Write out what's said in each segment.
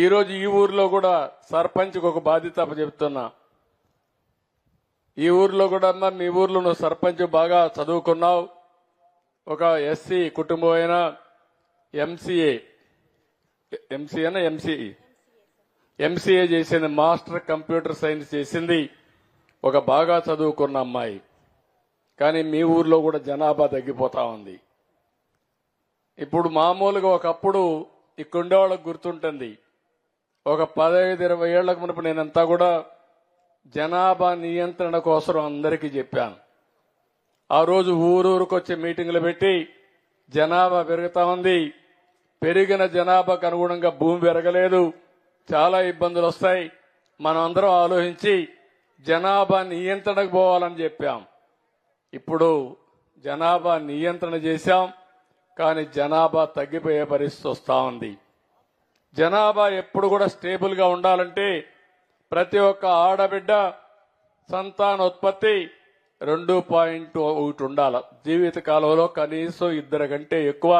ఈరోజు ఈ ఊర్లో కూడా సర్పంచ్కి ఒక బాధ్యత చెప్తున్నా. ఈ ఊర్లో కూడా అమ్మా మీ ఊర్లో నువ్వు సర్పంచ్ బాగా చదువుకున్నావు. ఒక ఎస్సీ కుటుంబం అయినా ఎంసీఏ ఎంసీఏనా ఎంసీఈ ఎంసీఏ. చేసింది మాస్టర్ కంప్యూటర్ సైన్స్ చేసింది. ఒక బాగా చదువుకున్న అమ్మాయి. కానీ మీ ఊర్లో కూడా జనాభా తగ్గిపోతా ఉంది. ఇప్పుడు మామూలుగా ఒకప్పుడు ఇక్కడుండే వాళ్ళకి గుర్తుంటుంది. ఒక పదహైదు ఇరవై ఏళ్ళకు మునుపు నేనంతా కూడా జనాభా నియంత్రణ కోసం అందరికీ చెప్పాను. ఆ రోజు ఊరూరుకు వచ్చే మీటింగులు పెట్టి జనాభా పెరుగుతా ఉంది. పెరిగిన జనాభాకు అనుగుణంగా భూమి పెరగలేదు. చాలా ఇబ్బందులు వస్తాయి. మనం అందరం ఆలోచించి జనాభా నియంత్రణకు పోవాలని చెప్పాం. ఇప్పుడు జనాభా నియంత్రణ చేశాం. కానీ జనాభా తగ్గిపోయే పరిస్థితి వస్తూ ఉంది. జనాభా ఎప్పుడు కూడా స్టేబుల్గా ఉండాలంటే ప్రతి ఒక్క ఆడబిడ్డ సంతానోత్పత్తి రెండు పాయింట్ ఒకటి ఉండాల. జీవిత కాలంలో కనీసం ఇద్దరు కంటే ఎక్కువ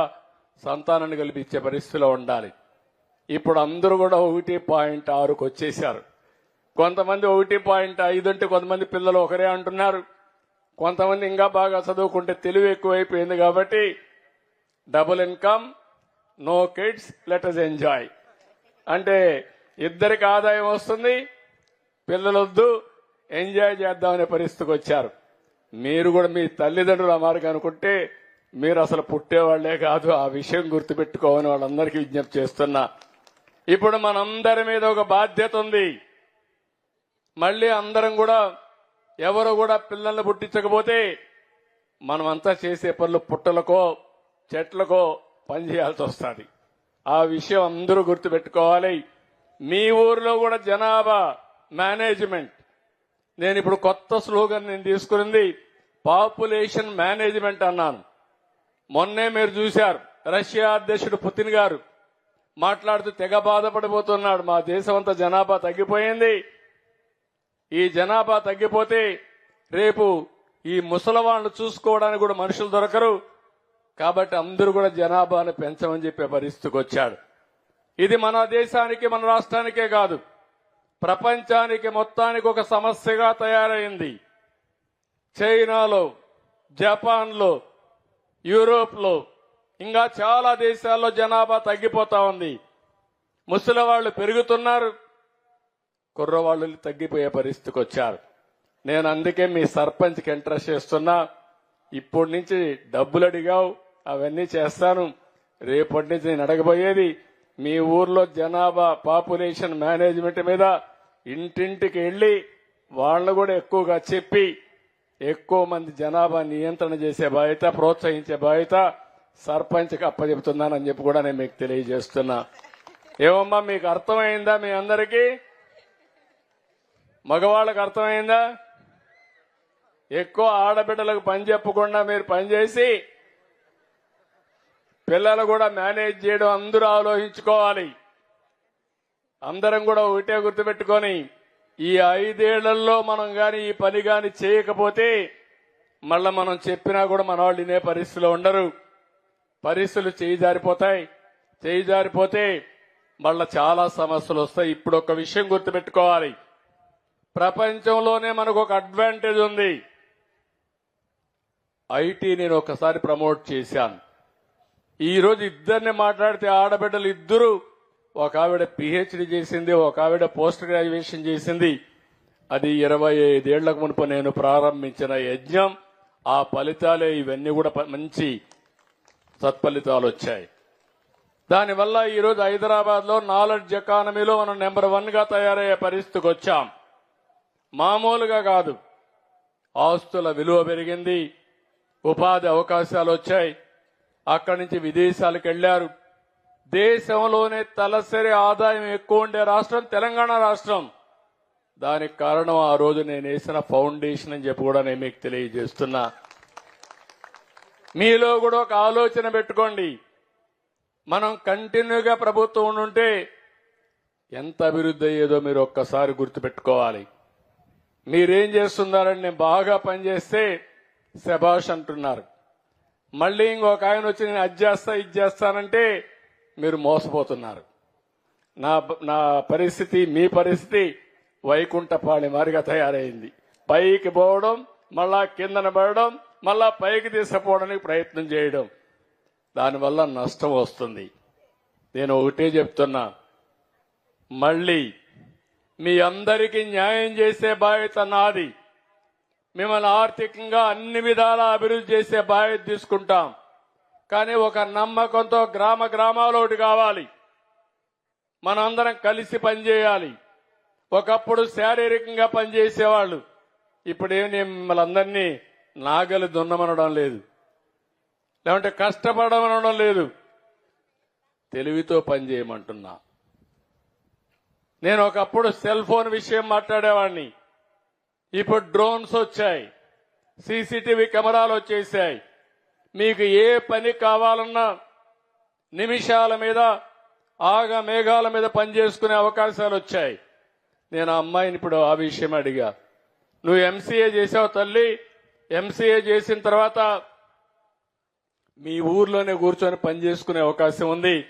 సంతానాన్ని కల్పించే పరిస్థితిలో ఉండాలి. ఇప్పుడు అందరూ కూడా ఒకటి పాయింట్ ఆరుకు వచ్చేసారు కొంతమంది ఒకటి పాయింట్ ఐదు అంటే కొంతమంది పిల్లలు ఒకరే అంటున్నారు. కొంతమంది ఇంకా బాగా చదువుకుంటే తెలివి ఎక్కువైపోయింది కాబట్టి double income no kids letters enjoy అంటే ఇద్దరికి ఆదాయం వస్తుంది పిల్లలొద్దు ఎంజాయ్ చేద్దామనే పరిస్థితికి వచ్చారు. మీరు కూడా మీ తల్లిదండ్రులు ఆ మార్గం అనుకుంటే మీరు అసలు పుట్టేవాళ్ళే కాదు ఆ విషయం గుర్తుపెట్టుకోమని వాళ్ళందరికీ విజ్ఞప్తి చేస్తున్నా. ఇప్పుడు మనందరి మీద ఒక బాధ్యత ఉంది. మళ్ళీ అందరం కూడా ఎవరు కూడా పిల్లల్ని పుట్టించకపోతే మనమంతా చేసే పనులు పుట్టలకో చెట్లకో పని చేయాల్సి వస్తుంది. ఆ విషయం అందరూ గుర్తుపెట్టుకోవాలి. మీ ఊర్లో కూడా జనాభా మేనేజ్మెంట్. నేను ఇప్పుడు కొత్త స్లోగన్ నేను తీసుకునింది పాపులేషన్ మేనేజ్మెంట్ అన్నాను. మొన్నే మీరు చూశారు రష్యా అధ్యక్షుడు పుతిన్ గారు మాట్లాడుతూ తెగ బాధపడిపోతున్నాడు మా దేశం అంతా జనాభా తగ్గిపోయింది. ఈ జనాభా తగ్గిపోతే రేపు ఈ ముసలవాళ్ళు చూసుకోవడానికి కూడా మనుషులు దొరకరు. కాబట్టి అందరూ కూడా జనాభాను పెంచమని చెప్పే పరిస్థితికి వచ్చాడు ఇది మన దేశానికి మన రాష్ట్రానికే కాదు. ప్రపంచానికి మొత్తానికి ఒక సమస్యగా తయారైంది. చైనాలో జపాన్లో యూరోప్లో ఇంకా చాలా దేశాల్లో జనాభా తగ్గిపోతా ఉంది. ముసలి వాళ్ళు పెరుగుతున్నారు. కుర్రవాళ్ళు తగ్గిపోయే పరిస్థితికి వచ్చారు నేను అందుకే మీ సర్పంచ్కి ఇంట్రెస్ట్ చేస్తున్నా. ఇప్పటి నుంచి డబ్బులు అడిగావు. అవన్నీ చేస్తాను. రేపటి నుంచి నేను అడగబోయేది మీ ఊర్లో జనాభా పాపులేషన్ మేనేజ్మెంట్ మీద ఇంటింటికి వెళ్ళి వాళ్ళు కూడా ఎక్కువగా చెప్పి ఎక్కువ మంది జనాభా నియంత్రణ చేసే బాధ్యత ప్రోత్సహించే బాధ్యత సర్పంచ్కి అప్పచెప్తున్నానని చెప్పి కూడా నేను మీకు తెలియజేస్తున్నా. ఏమమ్మా మీకు అర్థమైందా మీ అందరికీ? మగవాళ్ళకు అర్థమైందా? ఎక్కువ ఆడబిడ్డలకు పని చెప్పకుండా మీరు పనిచేసి పిల్లలు కూడా మేనేజ్ చేయడం అందరూ ఆలోచించుకోవాలి. అందరం కూడా ఒకటే గుర్తుపెట్టుకొని ఈ ఐదేళ్ళలో మనం కానీ ఈ పని కానీ చేయకపోతే మళ్ళా మనం చెప్పినా కూడా మన వాళ్ళు వినే పరిస్థితిలో ఉండరు. పరిస్థితులు చేయి జారిపోతాయి చేయి జారిపోతే మళ్ళా చాలా సమస్యలు వస్తాయి. ఇప్పుడు ఒక విషయం గుర్తుపెట్టుకోవాలి. ప్రపంచంలోనే మనకు ఒక అడ్వాంటేజ్ ఉంది. ఐటీ నేను ఒకసారి ప్రమోట్ చేశాను. ఈరోజు ఇద్దరిని మాట్లాడితే ఆడబిడ్డలు ఇద్దరు ఒక ఆవిడ పిహెచ్డి చేసింది ఒక ఆవిడ పోస్ట్ గ్రాడ్యుయేషన్ చేసింది. అది ఇరవై ఐదేళ్ళకు మునుపు నేను ప్రారంభించిన యజ్ఞం. ఆ ఫలితాలే ఇవన్నీ కూడా మంచి సత్ఫలితాలు వచ్చాయి. దానివల్ల ఈరోజు హైదరాబాద్లో నాలెడ్జ్ ఎకానమీలో మనం నెంబర్ వన్గా తయారయ్యే పరిస్థితికి వచ్చాం. మామూలుగా కాదు. ఆస్తుల విలువ పెరిగింది. ఉపాధి అవకాశాలు వచ్చాయి. అక్కడి నుంచి విదేశాలకు వెళ్ళారు దేశంలోనే తలసరి ఆదాయం ఎక్కువ ఉండే రాష్ట్రం తెలంగాణ రాష్ట్రం. దానికి కారణం ఆ రోజు నేను వేసిన ఫౌండేషన్ అని చెప్పి కూడా నేను మీకు తెలియజేస్తున్నా. మీలో కూడా ఒక ఆలోచన పెట్టుకోండి. మనం కంటిన్యూగా ప్రభుత్వం ఉంటే ఎంత అభివృద్ధి అయ్యేదో మీరు ఒక్కసారి గుర్తుపెట్టుకోవాలి. మీరేం చేస్తున్నారని నేను బాగా పనిచేస్తే శభాష్ అంటున్నారు. మళ్ళీ ఇంకొక ఆయన వచ్చి నేను అది చేస్తా ఇది చేస్తానంటే మీరు మోసపోతున్నారు. నా నా పరిస్థితి మీ పరిస్థితి వైకుంఠపాళి మారిగా తయారైంది. పైకి పోవడం మళ్ళా కిందన పడడం మళ్ళా పైకి తీసుకుపోవడానికి ప్రయత్నం చేయడం. దానివల్ల నష్టం వస్తుంది. నేను ఒకటే చెప్తున్నా. మళ్ళీ మీ అందరికీ న్యాయం చేసే బాధ్యత నాది. మిమ్మల్ని ఆర్థికంగా అన్ని విధాలా అభివృద్ధి చేసే బాధ్యత తీసుకుంటాం. కానీ ఒక నమ్మకంతో గ్రామ గ్రామాలోటి ఒకటి కావాలి. మనందరం కలిసి పనిచేయాలి. ఒకప్పుడు శారీరకంగా పనిచేసేవాళ్ళు. ఇప్పుడేమి నేను మిమ్మల్ని అందరినీ నాగలి దున్నమనడం లేదు. లేదంటే కష్టపడమనడం లేదు. తెలివితో పనిచేయమంటున్నా నేను ఒకప్పుడు సెల్ ఫోన్ విషయం మాట్లాడేవాడిని. ఇప్పుడు డ్రోన్స్ వచ్చాయి. సీసీటీవీ కెమెరాలు వచ్చేసాయి. మీకు ఏ పని కావాలన్నా నిమిషాల మీద ఆగ మేఘాల మీద పనిచేసుకునే అవకాశాలు వచ్చాయి. నేను ఆ అమ్మాయిని ఇప్పుడు ఆ విషయం అడిగా. నువ్వు ఎంసీఏ చేసావు తల్లి. ఎంసీఏ చేసిన తర్వాత మీ ఊర్లోనే కూర్చొని పని చేసుకునే అవకాశం ఉంది.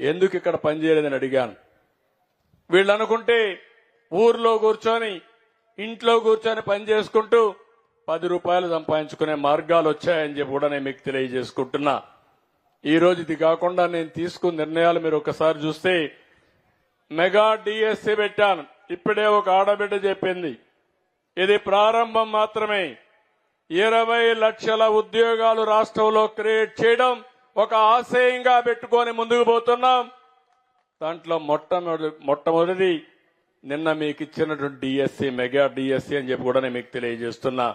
ఎందుకు ఇక్కడ పనిచేయలేదని అడిగాను. వీళ్ళు అనుకుంటే ఊర్లో కూర్చొని ఇంట్లో కూర్చొని పని చేసుకుంటూ పది రూపాయలు సంపాదించుకునే మార్గాలు వచ్చాయని చెప్పి కూడా నేను మీకు తెలియజేసుకుంటున్నా. ఈ రోజు ఇది కాకుండా నేను తీసుకున్న నిర్ణయాలు మీరు ఒకసారి చూస్తే మెగా డిఎస్సి పెట్టాను. ఇప్పుడే ఒక ఆడబిడ్డ చెప్పింది ఇది ప్రారంభం మాత్రమే. ఇరవై లక్షల ఉద్యోగాలు రాష్ట్రంలో క్రియేట్ చేయడం ఒక ఆశయంగా పెట్టుకొని ముందుకు పోతున్నాం. దాంట్లో మొట్టమొదటి మొట్టమొదటిది నిన్న మీకు ఇచ్చినటువంటి డిఎస్సి మెగా డిఎస్సి అని చెప్పి కూడా నేను మీకు తెలియజేస్తున్నా.